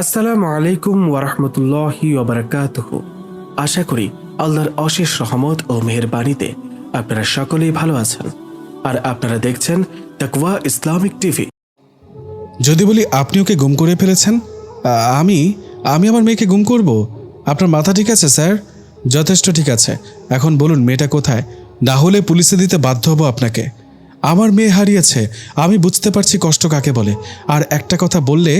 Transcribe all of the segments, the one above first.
আসসালামু আলাইকুম ওরহমতুল্লাহি ওবরাকাতুহ আশা করি আল্লাহর অশেষ রহমত ও মেহেরবানিতে আপনারা সকলেই ভালো আছেন। আর আপনারা দেখছেন তাকওয়া ইসলামিক টিভি। যদি বলি আপনি ওকে গুম করে ফেলেছেন? আমি? আমি আমার মেয়েকে গুম করব? আপনার মাথা ঠিক আছে, স্যার? যথেষ্ট ঠিক আছে। এখন বলুন, মেয়েটা কোথায়? না হলে পুলিশে দিতে বাধ্য হব আপনাকে। আমার মেয়ে হারিয়েছে, আমি বুঝতে পারছি কষ্ট কাকে বলে। আর একটা কথা বললে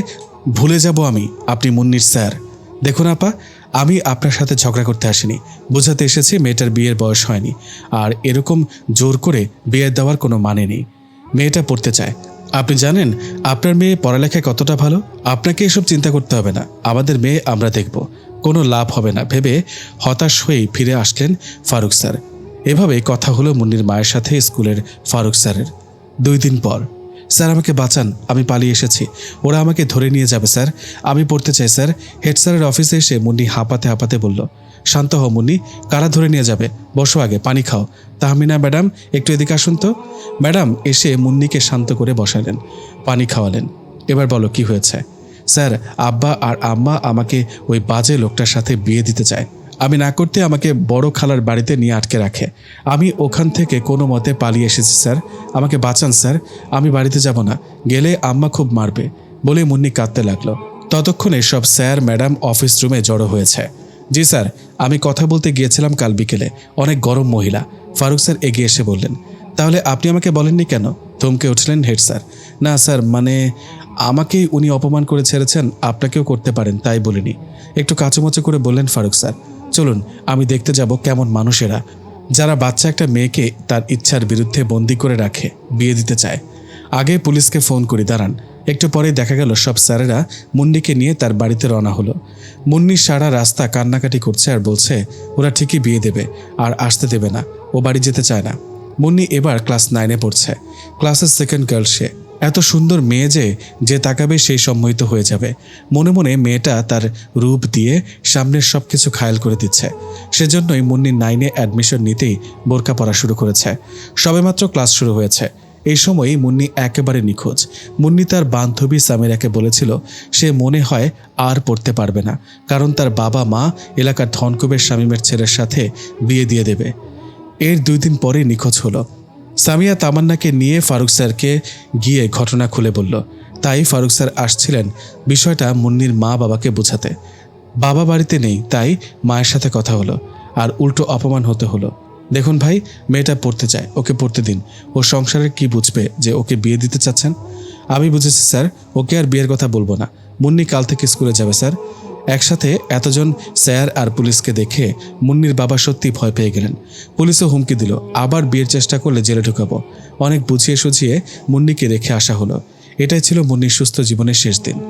ভুলে যাব আমি, আপনি মুন্নির স্যার। দেখুন আপা, আমি আপনার সাথে ঝগড়া করতে আসিনি, বোঝাতে এসেছি মেয়েটার বিয়ের বয়স হয়নি, আর এরকম জোর করে বিয়ে দেওয়ার কোনো মানে নেই। মেয়েটা পড়তে চায়। আপনি জানেন, আপনার মেয়ে পড়ালেখায় কতটা ভালো? আপনাকে এসব চিন্তা করতে হবে না, আমাদের মেয়ে আমরা দেখব, কোনো লাভ হবে না, ভেবে হতাশ হয়েই ফিরে আসলেন ফারুক স্যার। এভাবে কথা হলো মুন্নির মায়ের সাথে স্কুলের ফারুক স্যারের। দুই দিন পর, স্যার, আমাকে বাঁচান, আমি পালিয়ে এসেছি। ওরা আমাকে ধরে নিয়ে যাবে, স্যার। আমি পড়তে চাই, স্যার। হেড স্যারের অফিসে এসে মুন্নি হাঁপাতে হাঁপাতে বলল, শান্ত হও মুন্নি, কারা ধরে নিয়ে যাবে? বসো আগে, পানি খাও। তাহমিনা, ম্যাডাম, একটু এদিকে আসুন তো। ম্যাডাম, এসে মুন্নিকে শান্ত করে বসালেন, পানি খাওয়ালেন। এবার বলো, কি হয়েছে? স্যার, আব্বা আর আম্মা আমাকে ওই বাজে লোকটার সাথে বিয়ে দিতে চায়। আমি না করতে আমাকে বড় খালার বাড়িতে নিয়ে আটকে রাখে। আমি ওখান থেকে কোনো মতে পালিয়ে এসেছি, স্যার। আমাকে বাঁচান, স্যার। আমি বাড়িতে যাব না। গেলে আম্মা খুব মারবে বলে মুন্নি কাঁদতে লাগল। ততক্ষণে সব স্যার, ম্যাডাম অফিস রুমে জড়ো হয়েছে। জি, স্যার, আমি কথা বলতে গিয়েছিলাম কাল বিকেলে। অনেক গরম মহিলা। ফারুক স্যার এগিয়ে এসে বললেন, তাহলে আপনি আমাকে বলেননি কেন? থমকে উঠলেন হেড স্যার। না, স্যার মানে আমাকেই উনি অপমান করে ছেড়েছেন, আপনাকেও করতে পারেন, তাই বলিনি। একটু কাচুমচু করে বললেন ফারুক স্যার চলুন, আমি দেখতে যাব কেমন মানুষেরা। যারা বাচ্চা একটা মেয়েকে তার ইচ্ছার বিরুদ্ধে বন্দি করে রাখে, বিয়ে দিতে চায়। আগে পুলিশকে ফোন করি, দাঁড়ান। একটু পরেই দেখা গেল, সব স্যারেরা মুন্নিকে নিয়ে তার বাড়িতে রওনা হলো। মুন্নি সারা রাস্তা কান্নাকাটি করছে আর বলছে, ওরা ঠিকই বিয়ে দেবে, আর আসতে দেবে না, ও বাড়ি যেতে চায় না। মুন্নি এবার ক্লাস নাইনে পড়ছে। ক্লাসের সেকেন্ড গার্ল সে। এত সুন্দর মেয়ে যে যে তাকাবে সেই সম্মোহিত হয়ে যাবে। মনে মনে মেয়েটা তার রূপ দিয়ে সামনের সব কিছু খায়াল করে দিচ্ছে। সেজন্যই মুন্নি নাইনে অ্যাডমিশন নিতেই বোরকা পড়া শুরু করেছে। সবেমাত্র ক্লাস শুরু হয়েছে। এই সময়ই মুন্নি একেবারে নিখোঁজ। মুন্নি তার বান্ধবী সামিরাকে বলেছিল, সে মনে হয় আর পড়তে পারবে না, কারণ তার বাবা মা এলাকার ধনকুবের শামীমের ছেলের সাথে বিয়ে দিয়ে দেবে। এর দুই দিন পরে নিখোঁজ হলো। সামিয়া তামান্নাকে নিয়ে ফারুক স্যারকে গিয়ে ঘটনা খুলে বলল। তাই ফারুক স্যার আসছিলেন বিষয়টা মুন্নির মা বাবাকে বোঝাতে। বাবা বাড়িতে নেই, তাই মায়ের সাথে কথা হলো আর উল্টো অপমান হতে হলো। দেখুন ভাই, মেয়েটা পড়তে চায়, ওকে পড়তে দিন। ও সংসারের কি বুঝবে যে ওকে বিয়ে দিতে চাচ্ছেন? আমি বুঝেছি স্যার, ওকে আর বিয়ের কথা বলব না। মুন্নি কাল থেকে স্কুলে যাবে, স্যার। একসাথে এতজন স্যার আর পুলিশকে দেখে মুন্নির বাবা সত্যি ভয় পেয়ে গেলেন। পুলিশও হুমকি দিল, আবার বিয়ের চেষ্টা করলে জেলে ঢুকাবো। অনেক বুঝিয়ে সুঝিয়ে মুন্নিকে রেখে আসা হলো। এটাই ছিল মুন্নির সুস্থ জীবনের শেষ দিন।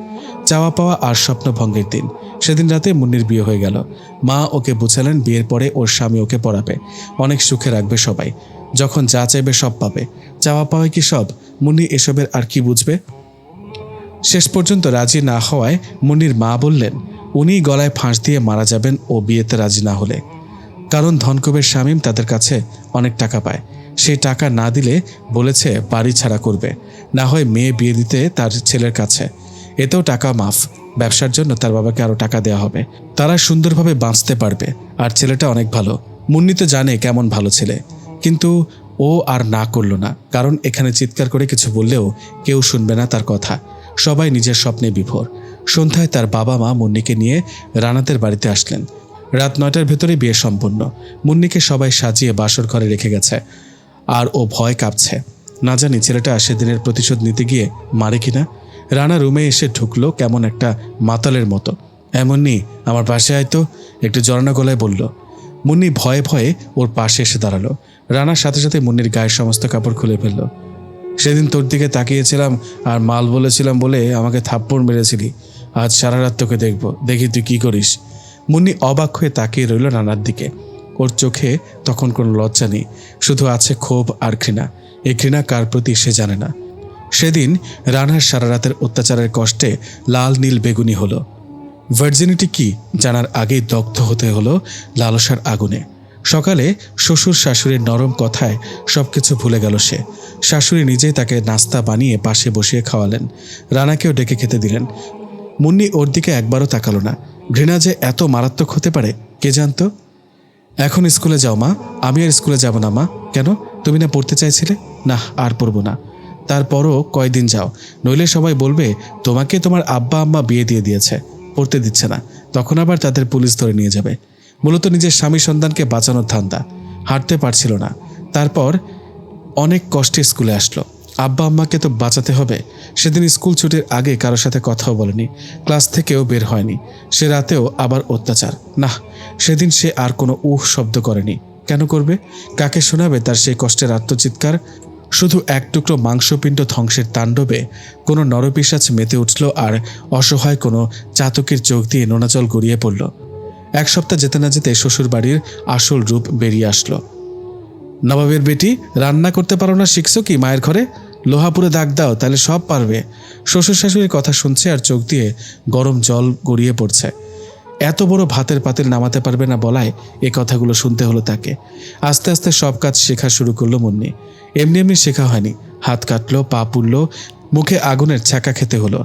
চাওয়া পাওয়া আর স্বপ্ন ভঙ্গের দিন। সেদিন রাতে মুন্নির বিয়ে হয়ে গেল। মা ওকে বুঝালেন বিয়ের পরে ওর স্বামী ওকে পড়াবে। অনেক সুখে রাখবে সবাই। যখন যা চাইবে সব পাবে। চাওয়া পাওয়া কি সব? মুন্নি এসবের আর কি বুঝবে? শেষ পর্যন্ত রাজি না হওয়ায় মুন্নির মা বললেন উনি গলায় ফাঁস দিয়ে মারা যাবেন ও বিয়েতে রাজি না হলে। কারণ ধনকবের শামীম তাদের কাছে অনেক টাকা পায়। সেই টাকা না দিলে বলেছে বাড়ি ছাড়া করবে। না হয় মেয়ে বিয়ে দিতে তার ছেলের কাছে। এতেও টাকা মাফ। ব্যবসার জন্য তার বাবাকে আরও টাকা দেওয়া হবে। তারা সুন্দরভাবে বাঁচতে পারবে। আর ছেলেটা অনেক ভালো। মুন্নি তো জানে কেমন ভালো ছেলে। কিন্তু ও আর না করল না। কারণ এখানে চিৎকার করে কিছু বললেও কেউ শুনবে না তার কথা। সবাই নিজের স্বপ্নে বিভোর। সন্ধ্যায় তার বাবা মা মুন্নিকে নিয়ে রানাতের বাড়িতে আসলেন। রাত নয়টার ভেতরে বিয়ে সম্পূর্ণ। মুন্নিকে সবাই সাজিয়ে বাসর ঘরে রেখে গেছে। আর ও ভয় কাঁপছে। না জানি ছেলেটা সেদিনের প্রতিশোধ নিতে গিয়ে মারে কিনা। রানা রুমে এসে ঢুকলো কেমন একটা মাতালের মতো। এমনই আমার পাশে আয়তো একটু জড়ানো গলায় বলল। মুন্নি ভয়ে ভয়ে ওর পাশে এসে দাঁড়াল। রানার সাথে সাথে মুন্নির গায়ের সমস্ত কাপড় খুলে ফেলল। সেদিন তোর দিকে তাকিয়েছিলাম আর মাল বলেছিলাম বলে আমাকে থাপ্পড় মেরেছিলি। আজ সারা রাত তোকে দেখব। দেখি তুই কি করিস। মুন্নি অবাক হয়ে তাকিয়ে রইল নানার দিকে। ওর চোখে তখন কোনো লজ্জা নেই। শুধু আছে ক্ষোভ আর ঘৃণা। এই ঘৃণা কার প্রতি সে জানে না। সেদিন রানার সারা রাতের অত্যাচারের কষ্টে লাল নীল বেগুনি হলো। ভার্জিনিটি কি জানার আগেই দগ্ধ হতে হলো লালসার আগুনে। সকালে শ্বশুর শাশুড়ির নরম কথায় সবকিছু ভুলে গেল সে। শাশুড়ি নিজেই তাকে নাস্তা বানিয়ে পাশে বসিয়ে খাওয়ালেন। রানাকেও ডেকে খেতে দিলেন। মুন্নি ওর দিকে একবারও তাকালো না। ঘৃণা যে এত মারাত্মক হতে পারে, কে জানতো? এখন স্কুলে যাও মা, আমি আর স্কুলে যাব না মা। কেন? তুমি না পড়তে চাইছিলে? না আর পড়ব না। তারপরও কয়দিন যাও। নইলে সবাই বলবে, তোমাকে তোমার আব্বা আম্মা বিয়ে দিয়ে দিয়েছে, পড়তে দিচ্ছে না। তখন আবার তাদের পুলিশ ধরে নিয়ে যাবে। মূলত নিজের স্বামী সন্তানকে বাঁচানোর ধান্দা। হাঁটতে পারছিল না। তারপর অনেক কষ্টে স্কুলে আসলো। আব্বা আম্মাকে তো বাঁচাতে হবে। সেদিন স্কুল ছুটির আগে কারোর সাথে কথাও বলেনি। ক্লাস থেকেও বের হয়নি। সে রাতেও আবার অত্যাচার। না সেদিন সে আর কোনো উহ শব্দ করেনি। কেন করবে? কাকে শোনাবে তার সেই কষ্টের আত্মচিৎকার? শুধু এক টুকরো মাংসপিণ্ড ধ্বংসের তাণ্ডবে কোনো নরপিসাচ মেতে উঠল আর অসহায় কোনো চাতকের চোখ দিয়ে নোনাজল গড়িয়ে পড়ল। এক সপ্তাহ যেতে না যেতে শ্বশুর বাড়ির আসল রূপ বেরিয়ে আসলো। নবাবের বেটি, রান্না করতে পারো না, শিখছো কি মায়ের ঘরে? লোহাপুরে দাগ দাও, তাহলে সব পারবে। শ্বশুর শাশুড়ির কথা শুনছে আর চোখ দিয়ে গরম জল গড়িয়ে পড়ছে। এত বড় ভাতের পাতিল নামাতে পারবে না বলায় এ কথাগুলো শুনতে হলো তাকে। আস্তে আস্তে সব কাজ শেখা শুরু করল মুন্নি। এমনি এমনি শেখা হয়নি। হাত কাটলো, পা পুড়লো, মুখে আগুনের ছ্যাঁকা খেতে হলো।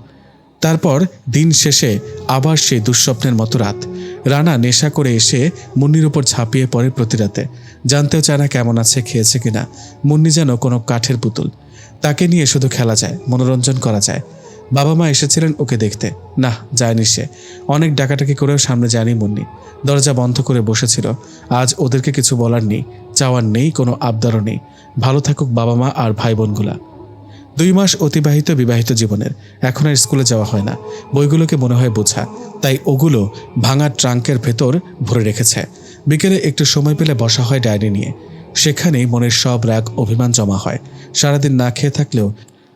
তারপর দিন শেষে আবার সেই দুঃস্বপ্নের মতো রাত। রানা নেশা করে এসে মুন্নির উপর ঝাঁপিয়ে পড়ে প্রতি রাতে। জানতেও চায় না কেমন আছে, খেয়েছে কিনা। মুন্নি যেন কোনো কাঠের পুতুল। তাকে নিয়ে শুধু খেলা যায়, মনোরঞ্জন করা যায়। বাবা মা এসেছিলেন ওকে দেখতে। না, যায়নি সে। অনেক ডাকাটাকি করেও সামনে যায়নি মুন্নি। দরজা বন্ধ করে বসেছিল। আজ ওদেরকে কিছু বলার নেই, চাওয়ার নেই, কোনো আবদারও নেই। ভালো থাকুক বাবা মা আর ভাই বোনগুলা। দুই মাস অতিবাহিত বিবাহিত জীবনের এখন আর স্কুলে যাওয়া হয় না। বইগুলোকে মনে হয় বোঝা। তাই ওগুলো ভাঙা ট্রাঙ্কের ভেতর ভরে রেখেছে। বিকেলে একটু সময় পেলে বসা হয় ডায়েরি নিয়ে। সেখানেই মনের সব রাগ, অভিমান জমা হয়। সারাদিন না খেয়ে থাকলেও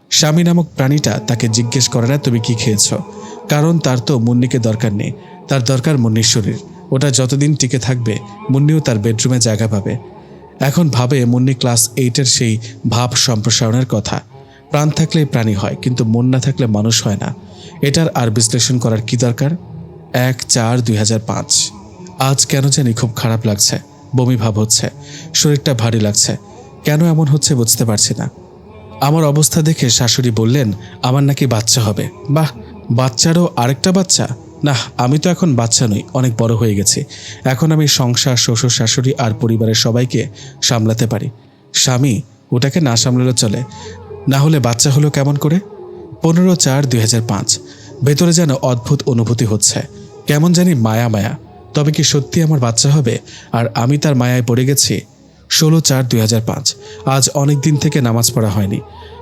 স্বামী নামক প্রাণীটা তাকে জিজ্ঞেস করে না, তুমি কি খেয়েছ? কারণ তার তো মুন্নিকে দরকার নেই। তার দরকার মুন্নির শরীর। ওটা যতদিন টিকে থাকবে, মুন্নিও তার বেডরুমে জায়গা পাবে। এখন ভাবে মুন্নি ক্লাস এইটের সেই ভাব সম্প্রসারণের কথা। প্রাণ থাকলে প্রাণী হয়, কিন্তু মন না থাকলে মানুষ হয় না। এটার আর বিশ্লেষণ করার কি দরকার? এক চার দুই আজ কেন জানি খুব খারাপ লাগছে, বমি ভাব হচ্ছে, শরীরটা ভারী লাগছে। কেন এমন হচ্ছে বুঝতে পারছি না। আমার অবস্থা দেখে শাশুড়ি বললেন, আমার নাকি বাচ্চা হবে। বাহ, বাচ্চারও আরেকটা বাচ্চা? না আমি তো এখন বাচ্চা নই, অনেক বড় হয়ে গেছি। এখন আমি সংসার, শ্বশুর, শাশুড়ি আর পরিবারের সবাইকে সামলাতে পারি। স্বামী, ওটাকে না সামলালে চলে। না হলে বাচ্চা হলো কেমন করে? পনেরো চার দুই ভেতরে যেন অদ্ভুত অনুভূতি হচ্ছে। কেমন জানি মায়া মায়া। তবে কি সত্যি আমার বাচ্চা হবে? আর আমি তার মায়ায় পড়ে গেছি? ষোলো চার দুই আজ অনেক দিন থেকে নামাজ পড়া হয়নি।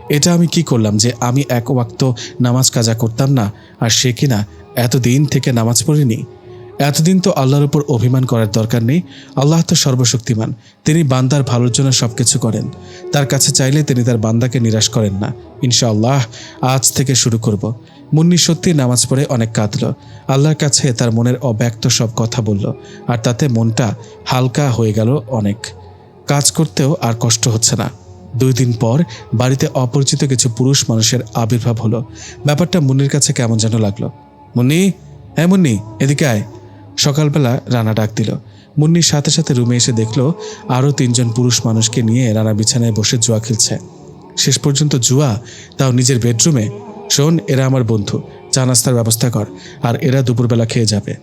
এটা আমি কি করলাম যে আমি এক ওয়াক্ত নামাজ কাজা করতাম না? আর সে কিনা এতদিন থেকে নামাজ পড়িনি? এতদিন তো আল্লাহর উপর অভিমান করার দরকার নেই। আল্লাহ তো সর্বশক্তিমান। তিনি বান্দার ভালোর জন্য সব কিছু করেন। তার কাছে চাইলে তিনি তার বান্দাকে নিরাশ করেন না। ইনশাআল্লাহ, আজ থেকে শুরু করব। মুন্নি সত্যি নামাজ পড়ে অনেক কাঁদল। আল্লাহর কাছে তার মনের অব্যক্ত সব কথা বলল। আর তাতে মনটা হালকা হয়ে গেল অনেক। কাজ করতেও আর কষ্ট হচ্ছে না। দুই দিন পর বাড়িতে অপরিচিত কিছু পুরুষ মানুষের আবির্ভাব হলো। ব্যাপারটা মুন্নির কাছে কেমন যেন লাগল। মুন্নি হ্যাঁ মুন্নি, এদিকে আয়। সকালবেলা রানা ডাক দিল। মুন্নির সাথে সাথে রুমে এসে দেখল আরও তিনজন পুরুষ মানুষকে নিয়ে রানা বিছানায় বসে জুয়া খেলছে। শেষ পর্যন্ত জুয়া, তাও নিজের বেডরুমে। শোন, এরা আমার বন্ধু। চা নাস্তার ব্যবস্থা কর, আর এরা দুপুরবেলা খেয়ে যাবে।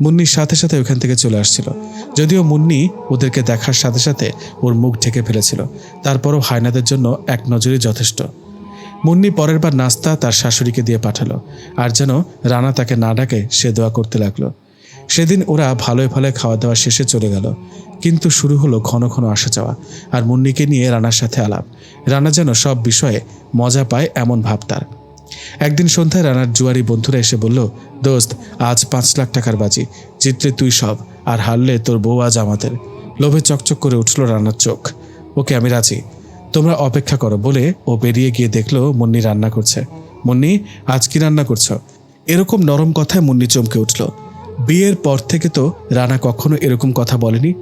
মুন্নির সাথে সাথে ওখান থেকে চলে আসছিল। যদিও মুন্নি ওদেরকে দেখার সাথে সাথে ওর মুখ ঢেকে ফেলেছিল। তারপরও হায়নাদের জন্য এক নজরই যথেষ্ট। মুন্নি পরের বার নাস্তা তার শাশুড়িকে দিয়ে পাঠালো, আর যেন রানা তাকে না ডাকে সে দোয়া করতে লাগল। সেদিন ওরা ভালোই ভালোই খাওয়া দাওয়া শেষে চলে গেল। কিন্তু শুরু হলো ঘন ঘন আসা যাওয়া আর মুন্নিকে নিয়ে রানার সাথে আলাপ। রানা যেন সব বিষয়ে মজা পায় এমন ভাব তার। একদিন সন্ধ্যায় রানার জুয়ারি বন্ধুরা এসে বলল, দোস্ত, আজ পাঁচ লাখ টাকার বাজি, জিতলে তুই সব আর হারলে তোর বউ আজ আমাদের। লোভে চকচক করে উঠল রানার চোখ। ওকে, আমি রাজি। তোমরা অপেক্ষা করো, বলে ও বেরিয়ে গিয়ে দেখল মুন্নি রান্না করছে। মুন্নি, আজ কি রান্না করছ? এরকম নরম কথায় মুন্নি চমকে উঠল। বিয়ের পর থেকে তো রানা কখনো এরকম কথা বলেনি।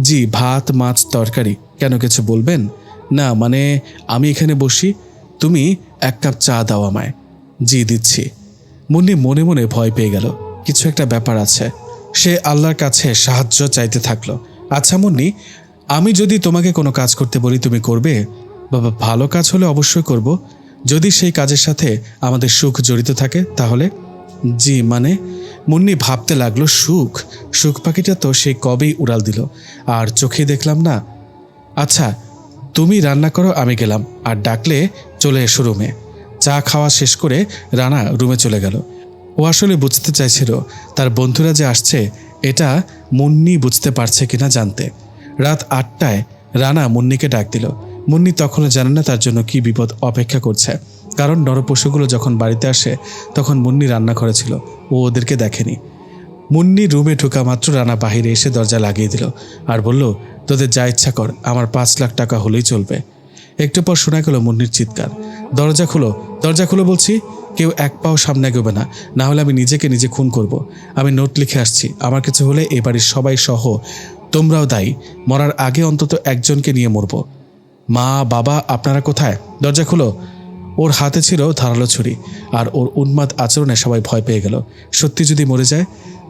জি, ভাত, মাছ, তরকারি, কেন কিছু বলবেন? না মানে আমি এখানে বসি, তুমি এক কাপ চা দাও আমায়। জি, দিচ্ছি। মুন্নি মনে মনে ভয় পেয়ে গেল। কিছু একটা ব্যাপার আছে। সে আল্লাহর কাছে সাহায্য চাইতে থাকল। আচ্ছা মুন্নি, আমি যদি তোমাকে কোনো কাজ করতে বলি, তুমি করবে? বাবা, ভালো কাজ হলে অবশ্যই করব। যদি সেই কাজের সাথে আমাদের সুখ জড়িত থাকে, তাহলে? জি মানে মুন্নি ভাবতে লাগল, সুখ সুখ পাখিটা তো সেই কবেই উড়াল দিল। আর চোখে দেখলাম না। আচ্ছা তুমি রান্না করো, আমি গেলাম। আর ডাকলে চলে এসো রুমে। চা খাওয়া শেষ করে রানা রুমে চলে গেল। ও আসলে বুঝতে চাইছিল, তার বন্ধুরা যে আসছে, এটা মুন্নি বুঝতে পারছে কিনা জানতে। রাত আটটায় রানা মুন্নিকে ডাক দিল। মুন্নি তখনও জানে না তার জন্য কি বিপদ অপেক্ষা করছে। কারণ নরপশুগুলো যখন বাড়িতে আসে, তখন মুন্নি রান্না করেছিল। ও ওদেরকে দেখেনি। মুন্নি রুমে ঢোকা মাত্র রানা বাহিরে এসে দরজা লাগিয়ে দিল আর বলল, তোদের যা ইচ্ছা কর, আমার পাঁচ লাখ টাকা হলেই চলবে। একটু পর শোনা গেল মুন্নির চিৎকার। দরজা খুলো দরজা খুলো বলছি, কেউ এক পাও সামনে এগোবে না না হলে আমি নিজেকে নিজে খুন করব। আমি নোট লিখে আসছি, আমার কিছু হলে এ বাড়ির সবাই সহ, তোমরাও দায়ী, মরার আগে অন্তত একজনকে নিয়ে মরব। মা, বাবা, আপনারা কোথায়? দরজা খুলো। ওর হাতে ছিল ধারালো ছুরি, আর ওর উন্মাদ আচরণে সবাই ভয় পেয়ে গেল। সত্যি যদি মরে যায়,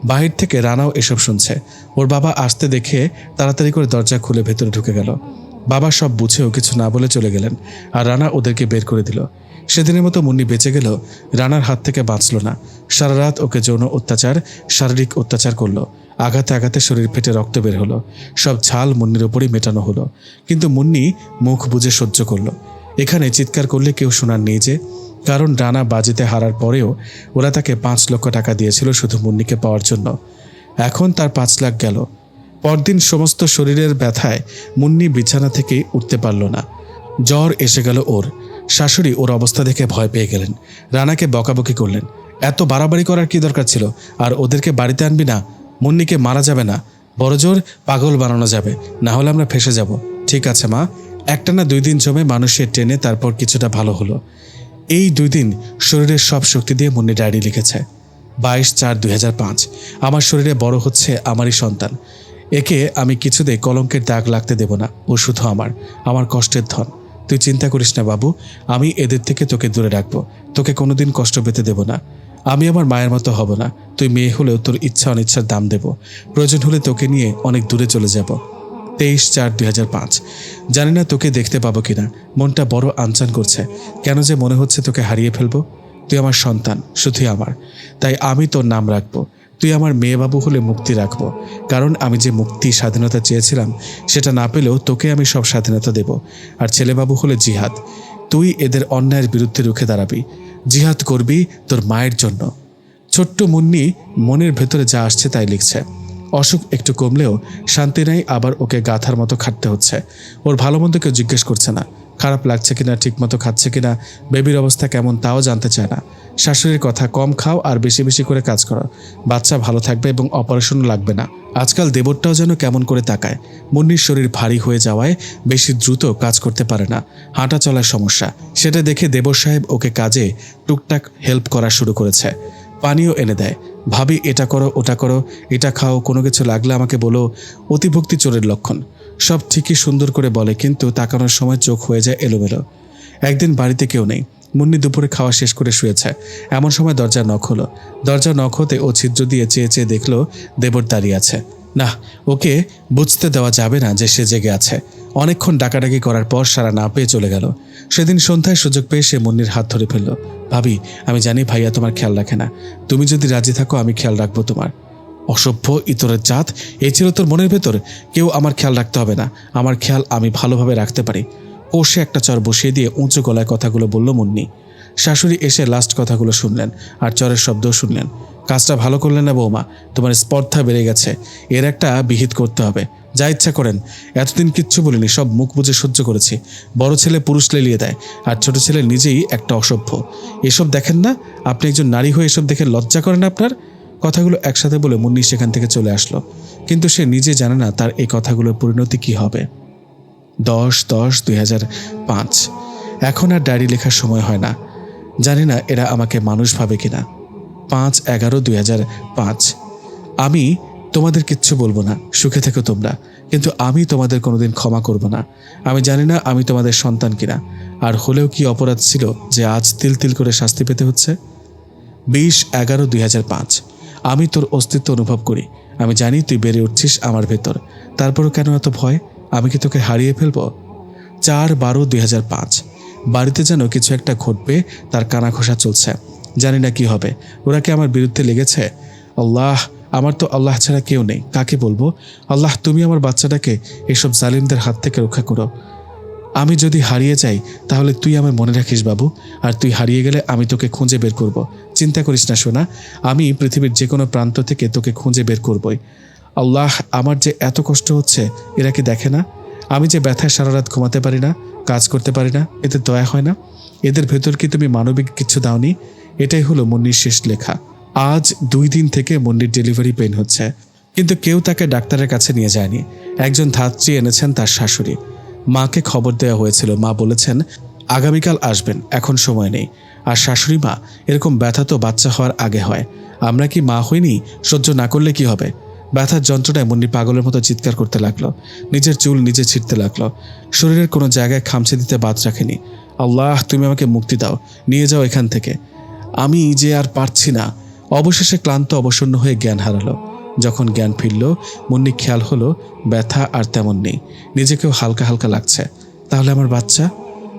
বাহির থেকে রানাও এসব শুনছে। ওর বাবা আসতে দেখে তাড়াতাড়ি করে দরজা খুলে ভেতরে ঢুকে গেল। বাবা সব বুঝেও কিছু না বলে চলে গেলেন, আর রানা ওদেরকে বের করে দিল। সেদিনের মতো মুন্নি বেঁচে গেল রানার হাত থেকে বাঁচল না। সারা রাত ওকে যৌন অত্যাচার, শারীরিক অত্যাচার করল। আঘাতে আঘাতে শরীর ফেটে রক্ত বের হলো। সব ঝাল মুন্নির ওপরই মেটানো হলো। কিন্তু মুন্নি মুখ বুঝে সহ্য করল। এখানে চিৎকার করলে কেউ শোনার নেই যে, কারণ রানা বাজিতে হারার পরেও ওরা তাকে পাঁচ লক্ষ টাকা দিয়েছিল শুধু মুন্নিকে পাওয়ার জন্য। এখন তার পাঁচ লাখ গেল। পরদিন সমস্ত শরীরের ব্যথায় মুন্নি বিছানা থেকে উঠতে পারল না। জ্বর এসে গেল ওর। শাশুড়ি ওর অবস্থা দেখে ভয় পেয়ে গেলেন। রানাকে বকাবকি করলেন, এত বাড়াবাড়ি করার কি দরকার ছিল? আর ওদেরকে বাড়িতে আনবি না? মুন্নিকে মারা যাবে না? বড়জোর পাগল বানানো যাবে। না হলে আমরা ফেসে যাব। ঠিক আছে, মা। একটানা দুই দিন জমে মানুষের টেনে তারপর কিছুটা ভালো হলো। এই দুই দিন শরীরের সব শক্তি দিয়ে মুন্নি ডায়েরি লিখেছে। বাইশ চার দুই আমার শরীরে বড় হচ্ছে আমারই সন্তান। একে আমি কিছুতে কলঙ্কের দাগ লাগতে দেব না, ও শুধু আমার আমার কষ্টের ধন। তুই চিন্তা করিস না বাবু, আমি এদের থেকে তোকে দূরে রাখব, তোকে কোনোদিন কষ্ট পেতে দেব না। আমি আমার মায়ের মতো হব না, তুই মেয়ে হলেও তোর ইচ্ছা অনিচ্ছার দাম দেব। প্রয়োজন হলে তোকে নিয়ে অনেক দূরে চলে যাব। তেইশ চার দুই হাজার পাঁচ। জানি না তোকে দেখতে পাবো কিনা। মনটা বড় আনচান করছে। কেন যে মনে হচ্ছে তোকে হারিয়ে ফেলব? তুই আমার সন্তান, শুধুই আমার। তাই আমি তোর নাম রাখব। তুই আমার মেয়ে বাবু হলে মুক্তি রাখব। কারণ আমি যে মুক্তি, স্বাধীনতা চেয়েছিলাম, সেটা না পেলেও তোকে আমি সব স্বাধীনতা দেব। আর ছেলেবাবু হলে জিহাদ। তুই এদের অন্যায়ের বিরুদ্ধে রুখে দাঁড়াবি। জিহাদ করবি তোর মায়ের জন্য। ছোট্ট মুন্নি মনের ভেতরে যা আসছে তাই লিখছে। অসুখ একটু কমলেও শান্তি নেই, আবার ওকে গাথার মতো খাটতে হচ্ছে। ওর ভালো মন্দ কেউ জিজ্ঞেস করছে না। খারাপ লাগছে কিনা ঠিক মতো খাচ্ছে কিনা বেবির অবস্থা কেমন তাও জানতে চায় না। শাশুড়ির কথা, কম খাও আর বেশি বেশি করে কাজ করো। বাচ্চা ভালো থাকবে এবং অপারেশনও লাগবে না। আজকাল দেবরটাও যেন কেমন করে তাকায়। মুন্নির শরীর ভারী হয়ে যাওয়ায় বেশি দ্রুত কাজ করতে পারে না। হাঁটা চলার সমস্যা। সেটা দেখে দেবর সাহেব ওকে কাজে টুকটাক হেল্প করা শুরু করেছে। পানিও এনে দেয়। ভাবি, এটা করো, ওটা করো, এটা খাও, কোনো কিছু লাগলে আমাকে বলো। অতিভক্তি চোরের লক্ষণ। সব ঠিকই সুন্দর করে বলে, কিন্তু তাকানোর সময় চোখ হয়ে যায় এলোমেলো। একদিন বাড়িতে কেউ নেই। মুন্নি দুপুরে খাওয়া শেষ করে শুয়েছে। এমন সময় দরজা নখ হলো। দরজা নখ হতে ও ছিদ্র দিয়ে চেয়ে চেয়ে দেখল দেবর দাঁড়িয়ে আছে। না ওকে বুঝতে দেওয়া যাবে না যে সে জেগে আছে। অনেকক্ষণ ডাকাডাকি করার পর সারা না পেয়ে চলে গেল। সেদিন সন্ধ্যায় সুযোগ পেয়ে সে মুন্নির হাত ধরে ফেলল। ভাবি, আমি জানি ভাইয়া তোমার খেয়াল রাখে না। তুমি যদি রাজি থাকো, আমি খেয়াল রাখব তোমার। অসভ্য ইতরের জাত এই ছিল তোর মনের ভেতর। কেউ আমার খেয়াল রাখতে হবে না। আমার খেয়াল আমি ভালোভাবে রাখতে পারি। কষে একটা চর বসিয়ে দিয়ে উঁচু গলায় কথাগুলো বলল মুন্নি। শাশুড়ি এসে লাস্ট কথাগুলো শুনলেন আর চরের শব্দও শুনলেন। কাজটা ভালো করলেন না বৌমা, তোমার স্পর্ধা বেড়ে গেছে। এর একটা বিহিত করতে হবে। যা ইচ্ছা করেন। এতদিন কিচ্ছু বলিনি, সব মুখ বুঝে সহ্য করেছি। বড় ছেলে পুরুষ লেলিয়ে দেয়, আর ছোট ছেলে নিজেই একটা অসভ্য। এসব দেখেন না? আপনি একজন নারী হয়ে এসব দেখে লজ্জা করেন আপনার? কথাগুলো একসাথে বলে মুন্নি সেখান থেকে চলে আসলো। কিন্তু সে নিজে জানে না তার এই কথাগুলোর পরিণতি কি হবে। দশ দশ দুই হাজার পাঁচ। এখন আর ডায়েরি লেখার সময় হয় না। জানি না এরা আমাকে মানুষ ভাবে কিনা। পাঁচ এগারো দুই হাজার পাঁচ। আমি তোমাদের কিচ্ছু বলব না, সুখে থেকো তোমরা, কিন্তু আমি তোমাদের কোনোদিন ক্ষমা করব না। আমি জানি না আমি তোমাদের সন্তান কিনা, আর হলেও কি অপরাধ ছিল যে আজ তিল তিল করে শাস্তি পেতে হচ্ছে? বিশ এগারো দুই আমি তোর অস্তিত্ব অনুভব করি, আমি জানি তুই বেড়ে উঠছিস আমার ভেতর। তারপরও কেন এত ভয়? আমি কি তোকে হারিয়ে ফেলব? চার বারো দুই বাড়িতে যেন কিছু একটা ঘটবে, তার কানা ঘষা চলছে। জানি না কি হবে। ওরা কি আমার বিরুদ্ধে লেগেছে? আল্লাহ আমার তো আল্লাহ ছাড়া কেউ নেই। কাকে বলব? আল্লাহ, তুমি আমার বাচ্চাটাকে এসব জালিমদের হাত থেকে রক্ষা করো। আমি যদি হারিয়ে যাই, তাহলে তুই আমার মনে রাখিস বাবু। আর তুই হারিয়ে গেলে আমি তোকে খুঁজে বের করব। চিন্তা করিস না, সোনা। আমি পৃথিবীর যে কোনো প্রান্ত থেকে তোকে খুঁজে বের করবই। আল্লাহ, আমার যে এত কষ্ট হচ্ছে, এরা কি দেখে না? আমি যে ব্যথায় সারা রাত ঘুমাতে পারি না, কাজ করতে পারি না, এতে দয়া হয় না? এদের ভেতর কি তুমি মানবিক কিছু দাওনি? এটাই হলো মুন্নির শেষ লেখা। আজ দুই দিন থেকে মুন্নির ডেলিভারি পেন হচ্ছে। কিন্তু কেউ তাকে ডাক্তারের কাছে নিয়ে যায়নি। একজন ধাত্রী এনেছেন তার শাশুড়ি। মাকে খবর দেওয়া হয়েছিল। মা বলেছেন, আগামীকাল আসবেন, এখন সময় নেই। আর শাশুড়ি মা, এরকম ব্যথা তো বাচ্চা হওয়ার আগে হয়। আমরা কি মা হইনি? সহ্য না করলে কি হবে? ব্যথার যন্ত্রণায় মুন্নি পাগলের মতো চিৎকার করতে লাগল। নিজের চুল নিজে ছিঁড়তে লাগল। শরীরের কোনো জায়গায় খামছে দিতে বাদ রাখেনি। আল্লাহ, তুমি আমাকে মুক্তি দাও। নিয়ে যাও এখান থেকে। আমি যে আর পারছি না অবশেষে ক্লান্ত অবসন্ন হয়ে জ্ঞান হারালো। যখন জ্ঞান ফিরল, মুন্নি খেয়াল হলো, ব্যথা আর তেমন নেই। নিজেকেও হালকা হালকা লাগছে। তাহলে আমার বাচ্চা?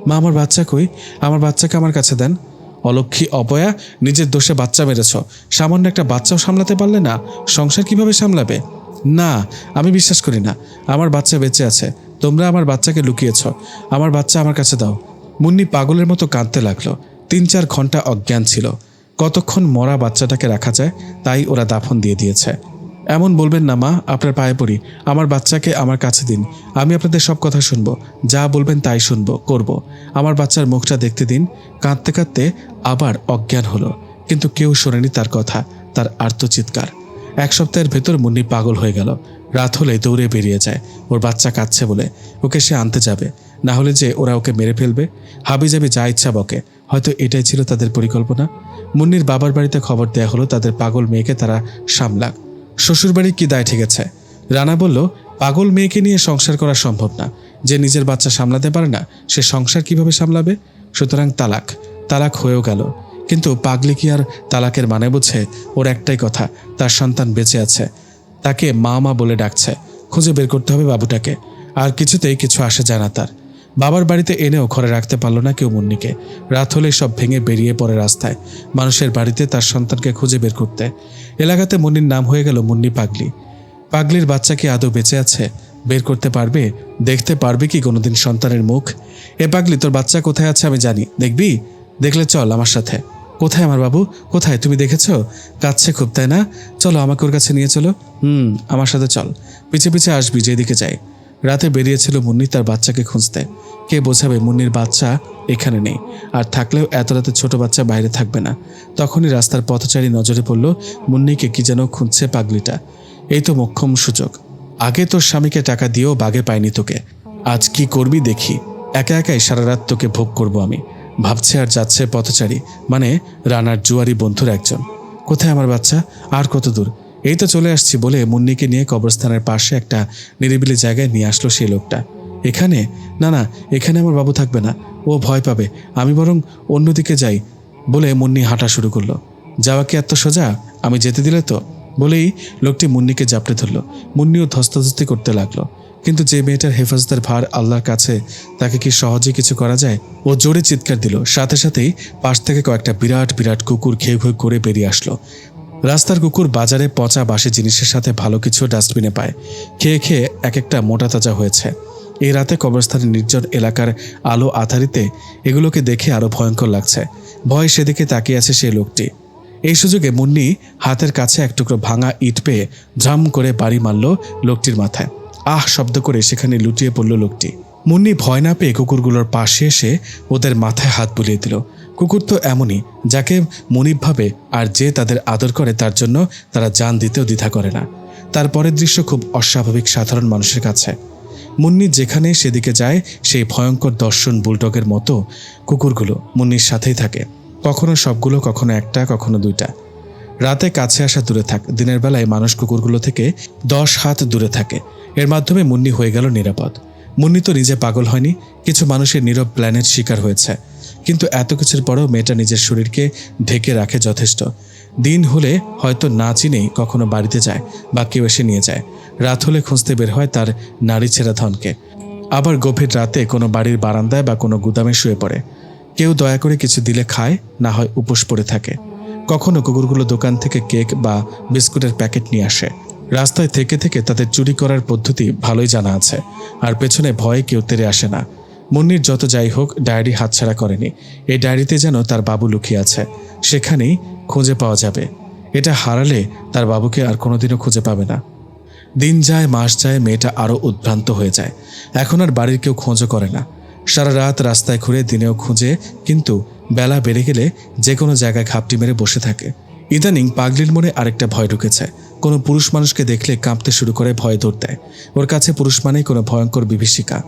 মা, আমার বাচ্চা কই? আমার বাচ্চাকে আমার কাছে দেন। অলক্ষী অপয়া, নিজের দোষে বাচ্চা মেরেছ। সামান্য একটা বাচ্চাও সামলাতে পারলে না? সংসার কীভাবে সামলাবে? না, আমি বিশ্বাস করি না। আমার বাচ্চা বেঁচে আছে। তোমরা আমার বাচ্চাকে লুকিয়েছ। আমার বাচ্চা আমার কাছে দাও। মুন্নি পাগলের মতো কাঁদতে লাগল। তিন চার ঘণ্টা অজ্ঞান ছিল। কতক্ষণ মরা বাচ্চাটাকে রাখা যায়, তাই ওরা দাফন দিয়ে দিয়েছে। এমন বলবেন না, মা, আপনার পায়ে পড়ি। আমার বাচ্চাকে আমার কাছে দিন। আমি আপনাদের সব কথা শুনব। যা বলবেন তাই শুনব, করব। আমার বাচ্চার মুখটা দেখতে দিন। কাঁদতে কাঁদতে আবার অজ্ঞান হলো। কিন্তু কেউ শোনেনি তার কথা, তার আর্তচিৎকার। এক সপ্তাহের ভেতর মুন্নি পাগল হয়ে গেল। রাত হলে দৌড়ে বেরিয়ে যায়। ওর বাচ্চা কাঁদছে বলে। ওকে সে আনতে যাবে। না হলে যে ওরা ওকে মেরে ফেলবে। হাবি যাবে যা ইচ্ছা বকে। হয়তো এটাই ছিল তাদের পরিকল্পনা। মুন্নির বাবার বাড়িতে খবর দেয়া হলো তাদের পাগল মেয়েকে তারা সামলাক। শ্বশুরবাড়ি কি দায় ঠিক আছে? রানা বলল, পাগল মেয়েকে নিয়ে সংসার করা সম্ভব না। যে নিজের বাচ্চা সামলাতে পারে না, সে সংসার কীভাবে সামলাবে? সুতরাং তালাক। তালাক হয়েও গেল। কিন্তু পাগলি কি আর তালাকের মানে বুঝে? ওর একটাই কথা, তার সন্তান বেঁচে আছে। তাকে মা মা বলে ডাকছে। খুঁজে বের করতে হবে বাবুটাকে। আর কিছুতেই কিছু আসে যায় না তার। বাবার বাড়িতে এনেও ঘরে রাখতে পারল না কেউ মুন্নিকে। রাত হলে সব ভেঙে বেরিয়ে পড়ে রাস্তায়। মানুষের বাড়িতে তার সন্তানকে খুঁজে বের করতে। এলাকাতে মুন্নির নাম হয়ে গেল মুন্নি পাগলি। পাগলির বাচ্চা কি আদৌ বেঁচে আছে? বের করতে পারবে? দেখতে পারবে কি কোনোদিন সন্তানের মুখ? এ পাগলি, তোর বাচ্চা কোথায় আছে আমি জানি। দেখবি? দেখলে চল আমার সাথে। কোথায় আমার বাবু? কোথায়? তুমি দেখেছ? কাছে খুব, তাই না? চলো আমাকে ওর কাছে নিয়ে চলো। হুম, আমার সাথে চল। পিছে পিছে আসবি, যেদিকে যাই। রাতে বেরিয়েছিল মুন্নি তার বাচ্চাকে খুঁজতে। কে বোঝাবে মুন্নির বাচ্চা এখানে নেই? আর থাকলেও এত রাতে ছোট বাচ্চা বাইরে থাকবে না। তখনই রাস্তার পথচারী নজরে পড়ল, মুন্নিকে কি যেন খুঁজছে পাগলিটা। এই তো মোক্ষম সুযোগ আগে তোর স্বামীকে টাকা দিয়েও বাগে পাইনি তোকে। আজ কি করবি দেখি। একা একাই সারা রাত তোকে ভোগ করব আমি। ভাবছে আর যাচ্ছে পথচারী মানে রানার জুয়ারি বন্ধুর একজন। কোথায় আমার বাচ্চা? আর কত দূর? এই তো চলে আসছি বলে মুন্নিকে নিয়ে কবরস্থানের পাশে একটা নিরিবিলি জায়গায় নিয়ে আসলো সেই লোকটা। এখানে? না না, এখানে আমার বাবু থাকবে না। ও ভয় পাবে। আমি বরং অন্যদিকে যাই বলে মুন্নি হাঁটা শুরু করল। যাওয়া কি এত সোজা? আমি যেতে দিলে তো? বলেই লোকটি মুন্নিকে জাপটে ধরলো। মুন্নিও ধস্তাধস্তি করতে লাগল। কিন্তু যে মেয়েটার হেফাজতের ভার আল্লাহর কাছে, তাকে কি সহজে কিছু করা যায়? ও জোরে চিৎকার দিল। সাথে সাথেই পাশ থেকে কয়েকটা বিরাট বিরাট কুকুর খেয়ে খেয়ে করে বেরিয়ে আসলো। রাস্তার কুকুর বাজারে পচা বাসি জিনিসের সাথে ভালো কিছু ডাস্টবিনে পায়। খেয়ে খেয়ে এক একটা মোটা তাজা হয়েছে। এই রাতে কবরস্থানের নির্জন এলাকার আলো আধারিতে এগুলোকে দেখে আরও ভয়ঙ্কর লাগছে। ভয় সেদিকে তাকিয়ে আছে সেই লোকটি। এই সুযোগে মুন্নি হাতের কাছে এক টুকরো ভাঙা ইট পেয়ে ঝাম করে বাড়ি মারল লোকটির মাথায়। আহ, শব্দ করে সেখানে লুটিয়ে পড়ল লোকটি। মুন্নি ভয় না পেয়ে কুকুরগুলোর পাশে এসে ওদের মাথায় হাত বুলিয়ে দিল। কুকুর তো এমনই, যাকে মনিব আর যে তাদের আদর করে তার জন্য তারা জান দিতেও দ্বিধা করে না। তারপরের দৃশ্য খুব অস্বাভাবিক সাধারণ মানুষের কাছে। মুন্নি যেখানে সেদিকে যায়, সেই ভয়ঙ্কর দর্শন বুলডগের মতো কুকুরগুলো মুন্নির সাথেই থাকে। কখনো সবগুলো, কখনো একটা, কখনো দুইটা। রাতে কাছে আসা দূরে থাক, দিনের বেলায় মানুষ কুকুরগুলো থেকে দশ হাত দূরে থাকে। এর মাধ্যমে মুন্নি হয়ে গেল নিরাপদ। মুন্নি তো নিজে পাগল হয়নি, কিছু মানুষের নীরব প্ল্যানের শিকার হয়েছে। কিন্তু এত কিছুর পরেও মেয়েটা নিজের শরীরকে ঢেকে রাখে যথেষ্ট। দিন হলে হয়তো না চিনেই কখনো বাড়িতে যায় বা কেউ এসে নিয়ে যায়। রাত হলে খুঁজতে বের হয় তার নারী ছেঁড়া ধনকে। আবার গভীর রাতে কোনো বাড়ির বারান্দায় বা কোনো গুদামে শুয়ে পড়ে। কেউ দয়া করে কিছু দিলে খায়, না হয় উপোস পড়ে থাকে। কখনো কুকুরগুলো দোকান থেকে কেক বা বিস্কুটের প্যাকেট নিয়ে আসে। রাস্তায় থেকে থেকে তাদের চুরি করার পদ্ধতি ভালোই জানা আছে। আর পেছনে ভয়ে কেউ তেরে আসে না। মুন্নির যত যাই হোক, ডায়েরি হাতছাড়া করেনি। এই ডায়েরিতে যেন তার বাবু লুকিয়ে আছে। সেখানেই খুঁজে পাওয়া যাবে। এটা হারালে তার বাবুকে আর কোনোদিনও খুঁজে পাবে না। দিন যায়, মাস যায়, মেয়েটা আরও উদ্ভ্রান্ত হয়ে যায়। এখন আর বাড়ির কেউ খোঁজও করে না। সারা রাত রাস্তায় ঘুরে দিনেও খুঁজে, কিন্তু বেলা বেড়ে গেলে যে কোনো জায়গায় খাপটি মেরে বসে থাকে। ইদানিং পাগলির মনে আরেকটা ভয় ঢুকেছে। কোনো পুরুষ মানুষকে দেখলে কাঁপতে শুরু করে, ভয় দৌড় দেয়। ওর কাছে পুরুষ মানেই কোনো ভয়ঙ্কর বিভীষিকা।